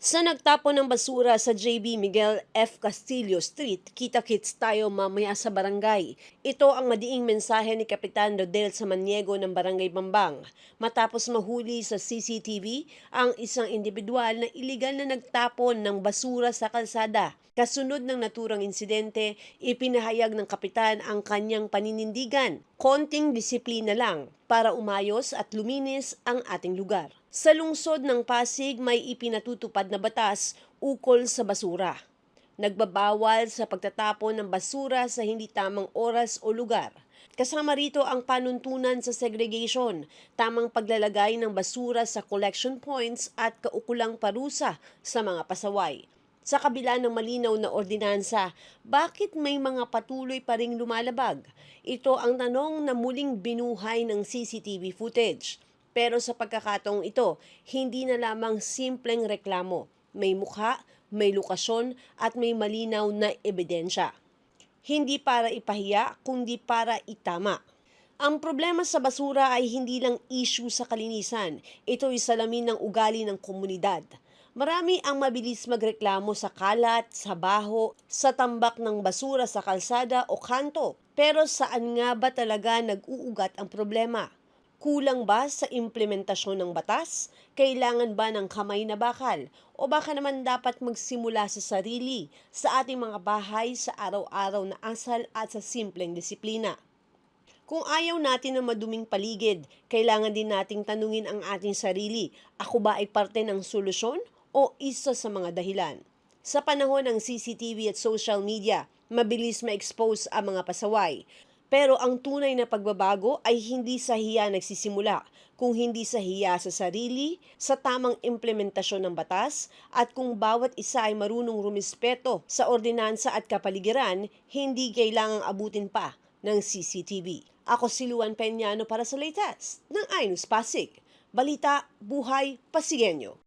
Sa nagtapon ng basura sa JB Miguel F. Castillo Street, kita-kits tayo mamaya sa barangay. Ito ang madiing mensahe ni Kapitan Rodel Samaniego ng Barangay Bambang matapos mahuli sa CCTV ang isang individual na iligal na nagtapon ng basura sa kalsada. Kasunod ng naturang insidente, ipinahayag ng kapitan ang kanyang paninindigan. Konting disiplina lang para umayos at luminis ang ating lugar. Sa lungsod ng Pasig may ipinatutupad na batas ukol sa basura. Nagbabawal sa pagtatapon ng basura sa hindi tamang oras o lugar. Kasama rito ang panuntunan sa segregation, tamang paglalagay ng basura sa collection points at kaukulang parusa sa mga pasaway. Sa kabila ng malinaw na ordinansa, bakit may mga patuloy pa ring lumalabag? Ito ang tanong na muling binuhay ng CCTV footage. Pero sa pagkakataong ito, hindi na lamang simpleng reklamo. May mukha, may lokasyon at may malinaw na ebidensya. Hindi para ipahiya, kundi para itama. Ang problema sa basura ay hindi lang issue sa kalinisan. Ito ay salamin ng ugali ng komunidad. Marami ang mabilis magreklamo sa kalat, sa baho, sa tambak ng basura sa kalsada o kanto. Pero saan nga ba talaga nag-uugat ang problema? Kulang ba sa implementasyon ng batas? Kailangan ba ng kamay na bakal? O baka naman dapat magsimula sa sarili, sa ating mga bahay, sa araw-araw na asal at sa simpleng disiplina? Kung ayaw natin ng maduming paligid, kailangan din nating tanungin ang ating sarili, ako ba ay parte ng solusyon o isa sa mga dahilan? Sa panahon ng CCTV at social media, mabilis ma-expose ang mga pasaway. Pero ang tunay na pagbabago ay hindi sa hiya nagsisimula, kung hindi sa hiya sa sarili, sa tamang implementasyon ng batas, at kung bawat isa ay marunong rumispeto sa ordinansa at kapaligiran, hindi kailangang abutin pa ng CCTV. Ako si Luan Peñano para sa latest ng Ainus Pasig. Balita, buhay, Pasigenyo.